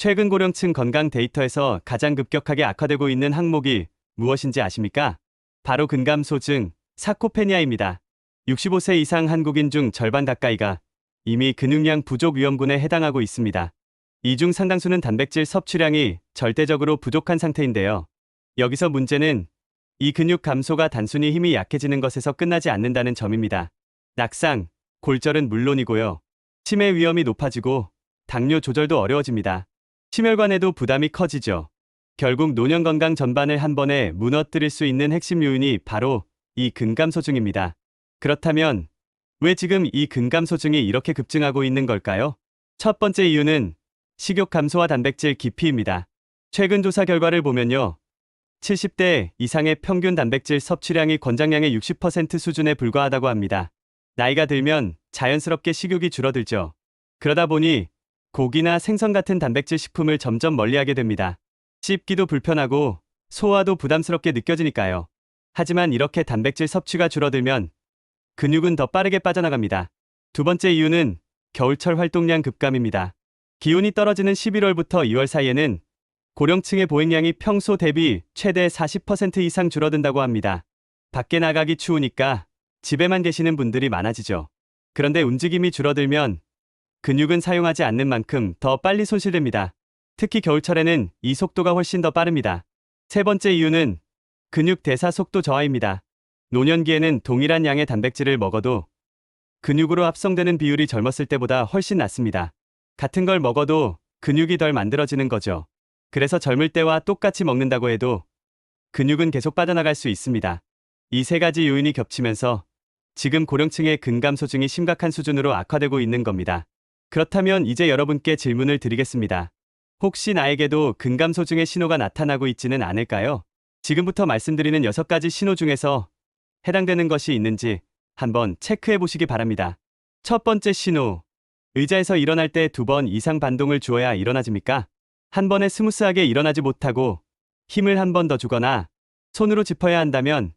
최근 고령층 건강 데이터에서 가장 급격하게 악화되고 있는 항목이 무엇인지 아십니까? 바로 근감소증, 사코페니아입니다. 65세 이상 한국인 중 절반 가까이가 이미 근육량 부족 위험군에 해당하고 있습니다. 이 중 상당수는 단백질 섭취량이 절대적으로 부족한 상태인데요. 여기서 문제는 이 근육 감소가 단순히 힘이 약해지는 것에서 끝나지 않는다는 점입니다. 낙상, 골절은 물론이고요. 치매 위험이 높아지고 당뇨 조절도 어려워집니다. 심혈관에도 부담이 커지죠. 결국 노년 건강 전반을 한 번에 무너뜨릴 수 있는 핵심 요인이 바로 이 근감소증입니다. 그렇다면 왜 지금 이 근감소증이 이렇게 급증하고 있는 걸까요? 첫 번째 이유는 식욕 감소와 단백질 기피입니다. 최근 조사 결과를 보면요. 70대 이상의 평균 단백질 섭취량이 권장량의 60% 수준에 불과하다고 합니다. 나이가 들면 자연스럽게 식욕이 줄어들죠. 그러다 보니 고기나 생선 같은 단백질 식품을 점점 멀리하게 됩니다. 씹기도 불편하고 소화도 부담스럽게 느껴지니까요. 하지만 이렇게 단백질 섭취가 줄어들면 근육은 더 빠르게 빠져나갑니다. 두 번째 이유는 겨울철 활동량 급감입니다. 기온이 떨어지는 11월부터 2월 사이에는 고령층의 보행량이 평소 대비 최대 40% 이상 줄어든다고 합니다. 밖에 나가기 추우니까 집에만 계시는 분들이 많아지죠. 그런데 움직임이 줄어들면 근육은 사용하지 않는 만큼 더 빨리 손실됩니다. 특히 겨울철에는 이 속도가 훨씬 더 빠릅니다. 세 번째 이유는 근육 대사 속도 저하입니다. 노년기에는 동일한 양의 단백질을 먹어도 근육으로 합성되는 비율이 젊었을 때보다 훨씬 낮습니다. 같은 걸 먹어도 근육이 덜 만들어지는 거죠. 그래서 젊을 때와 똑같이 먹는다고 해도 근육은 계속 빠져나갈 수 있습니다. 이 세 가지 요인이 겹치면서 지금 고령층의 근감소증이 심각한 수준으로 악화되고 있는 겁니다. 그렇다면 이제 여러분께 질문을 드리겠습니다. 혹시 나에게도 근감소증의 신호가 나타나고 있지는 않을까요? 지금부터 말씀드리는 6가지 신호 중에서 해당되는 것이 있는지 한번 체크해 보시기 바랍니다. 첫 번째 신호. 의자에서 일어날 때 두 번 이상 반동을 주어야 일어나집니까? 한 번에 스무스하게 일어나지 못하고 힘을 한 번 더 주거나 손으로 짚어야 한다면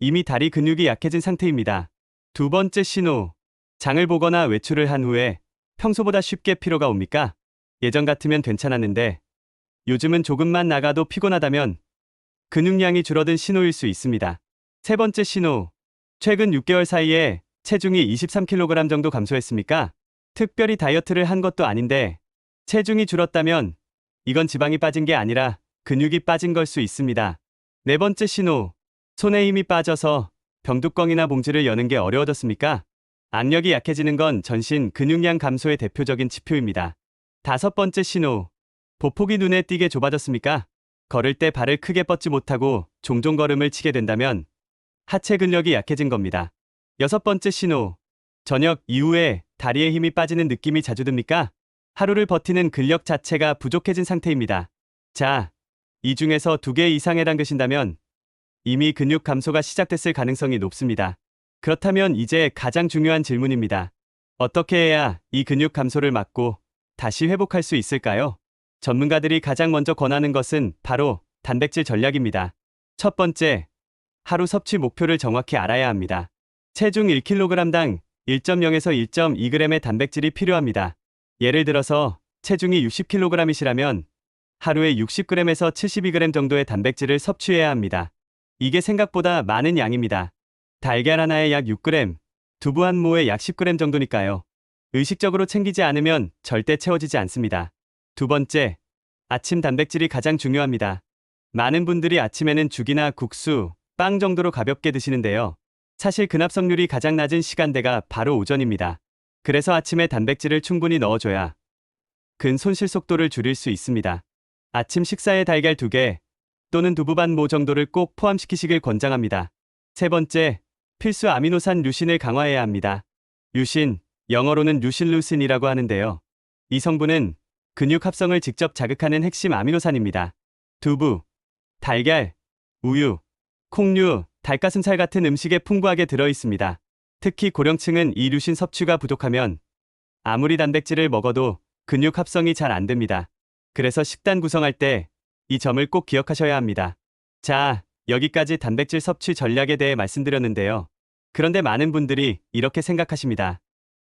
이미 다리 근육이 약해진 상태입니다. 두 번째 신호. 장을 보거나 외출을 한 후에 평소보다 쉽게 피로가 옵니까? 예전 같으면 괜찮았는데 요즘은 조금만 나가도 피곤하다면 근육량이 줄어든 신호일 수 있습니다. 세 번째 신호. 최근 6개월 사이에 체중이 23kg 정도 감소했습니까? 특별히 다이어트를 한 것도 아닌데 체중이 줄었다면 이건 지방이 빠진 게 아니라 근육이 빠진 걸 수 있습니다. 네 번째 신호. 손에 힘이 빠져서 병뚜껑이나 봉지를 여는 게 어려워졌습니까? 악력이 약해지는 건 전신 근육량 감소의 대표적인 지표입니다. 다섯 번째 신호. 보폭이 눈에 띄게 좁아졌습니까? 걸을 때 발을 크게 뻗지 못하고 종종 걸음을 치게 된다면 하체 근력이 약해진 겁니다. 여섯 번째 신호. 저녁 이후에 다리에 힘이 빠지는 느낌이 자주 듭니까? 하루를 버티는 근력 자체가 부족해진 상태입니다. 자, 이 중에서 두 개 이상 해당되신다면 이미 근육 감소가 시작됐을 가능성이 높습니다. 그렇다면 이제 가장 중요한 질문입니다. 어떻게 해야 이 근육 감소를 막고 다시 회복할 수 있을까요? 전문가들이 가장 먼저 권하는 것은 바로 단백질 전략입니다. 첫 번째, 하루 섭취 목표를 정확히 알아야 합니다. 체중 1kg당 1.0에서 1.2g의 단백질이 필요합니다. 예를 들어서 체중이 60kg이시라면 하루에 60g에서 72g 정도의 단백질을 섭취해야 합니다. 이게 생각보다 많은 양입니다. 달걀 하나에 약 6g, 두부 한 모에 약 10g 정도니까요. 의식적으로 챙기지 않으면 절대 채워지지 않습니다. 두 번째, 아침 단백질이 가장 중요합니다. 많은 분들이 아침에는 죽이나 국수, 빵 정도로 가볍게 드시는데요. 사실 근합성률이 가장 낮은 시간대가 바로 오전입니다. 그래서 아침에 단백질을 충분히 넣어줘야 근 손실 속도를 줄일 수 있습니다. 아침 식사에 달걀 2개 또는 두부 반 모 정도를 꼭 포함시키시길 권장합니다. 세 번째, 필수 아미노산 류신을 강화해야 합니다. 류신, 영어로는 류신루신이라고 하는데요. 이 성분은 근육 합성을 직접 자극하는 핵심 아미노산입니다. 두부, 달걀, 우유, 콩류, 닭가슴살 같은 음식에 풍부하게 들어 있습니다. 특히 고령층은 이 류신 섭취가 부족하면 아무리 단백질을 먹어도 근육 합성이 잘 안 됩니다. 그래서 식단 구성할 때 이 점을 꼭 기억하셔야 합니다. 자, 여기까지 단백질 섭취 전략에 대해 말씀드렸는데요. 그런데 많은 분들이 이렇게 생각하십니다.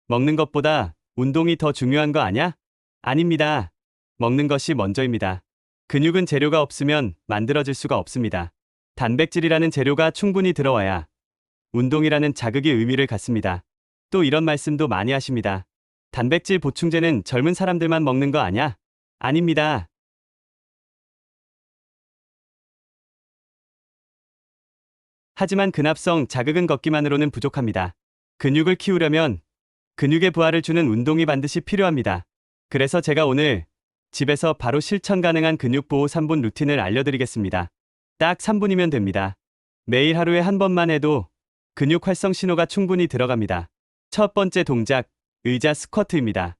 먹는 것보다 운동이 더 중요한 거 아냐? 아닙니다. 먹는 것이 먼저입니다. 근육은 재료가 없으면 만들어질 수가 없습니다. 단백질이라는 재료가 충분히 들어와야 운동이라는 자극이 의미를 갖습니다. 또 이런 말씀도 많이 하십니다. 단백질 보충제는 젊은 사람들만 먹는 거 아냐? 아닙니다. 하지만 근합성 자극은 걷기만으로는 부족합니다. 근육을 키우려면 근육의 부하를 주는 운동이 반드시 필요합니다. 그래서 제가 오늘 집에서 바로 실천 가능한 근육 보호 3분 루틴을 알려드리겠습니다. 딱 3분이면 됩니다. 매일 하루에 한 번만 해도 근육 활성 신호가 충분히 들어갑니다. 첫 번째 동작, 의자 스쿼트입니다.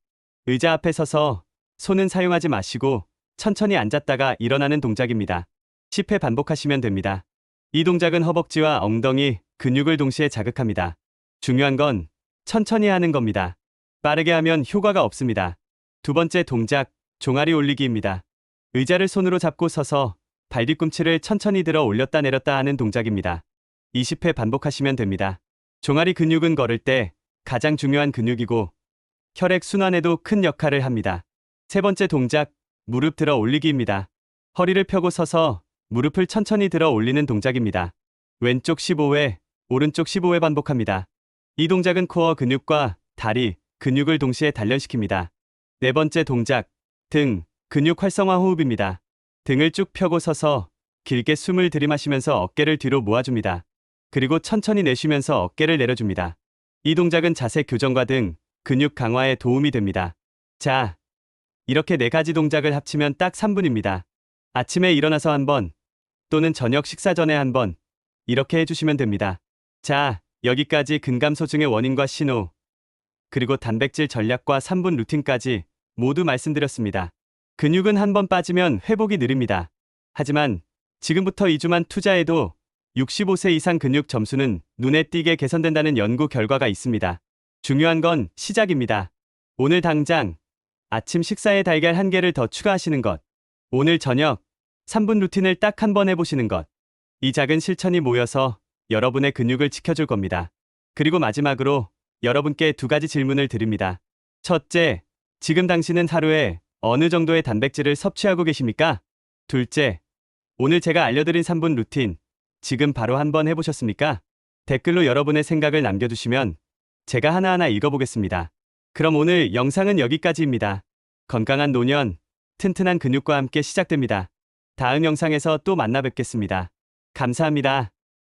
의자 앞에 서서 손은 사용하지 마시고 천천히 앉았다가 일어나는 동작입니다. 10회 반복하시면 됩니다. 이 동작은 허벅지와 엉덩이, 근육을 동시에 자극합니다. 중요한 건 천천히 하는 겁니다. 빠르게 하면 효과가 없습니다. 두 번째 동작, 종아리 올리기입니다. 의자를 손으로 잡고 서서 발 뒤꿈치를 천천히 들어 올렸다 내렸다 하는 동작입니다. 20회 반복하시면 됩니다. 종아리 근육은 걸을 때 가장 중요한 근육이고 혈액 순환에도 큰 역할을 합니다. 세 번째 동작, 무릎 들어 올리기입니다. 허리를 펴고 서서 무릎을 천천히 들어 올리는 동작입니다. 왼쪽 15회, 오른쪽 15회 반복합니다. 이 동작은 코어 근육과 다리, 근육을 동시에 단련시킵니다. 네 번째 동작, 등, 근육 활성화 호흡입니다. 등을 쭉 펴고 서서 길게 숨을 들이마시면서 어깨를 뒤로 모아줍니다. 그리고 천천히 내쉬면서 어깨를 내려줍니다. 이 동작은 자세 교정과 등 근육 강화에 도움이 됩니다. 자, 이렇게 네 가지 동작을 합치면 딱 3분입니다. 아침에 일어나서 한 번, 또는 저녁 식사 전에 한 번, 이렇게 해주시면 됩니다. 자, 여기까지 근감 소증의 원인과 신호, 그리고 단백질 전략과 3분 루틴까지 모두 말씀드렸습니다. 근육은 한 번 빠지면 회복이 느립니다. 하지만 지금부터 2주만 투자해도 65세 이상 근육 점수는 눈에 띄게 개선된다는 연구 결과가 있습니다. 중요한 건 시작입니다. 오늘 당장 아침 식사에 달걀 한 개를 더 추가하시는 것. 오늘 저녁 3분 루틴을 딱 한 번 해보시는 것. 이 작은 실천이 모여서 여러분의 근육을 지켜줄 겁니다. 그리고 마지막으로 여러분께 두 가지 질문을 드립니다. 첫째, 지금 당신은 하루에 어느 정도의 단백질을 섭취하고 계십니까? 둘째, 오늘 제가 알려드린 3분 루틴, 지금 바로 한번 해보셨습니까? 댓글로 여러분의 생각을 남겨주시면 제가 하나하나 읽어보겠습니다. 그럼 오늘 영상은 여기까지입니다. 건강한 노년, 튼튼한 근육과 함께 시작됩니다. 다음 영상에서 또 만나 뵙겠습니다. 감사합니다.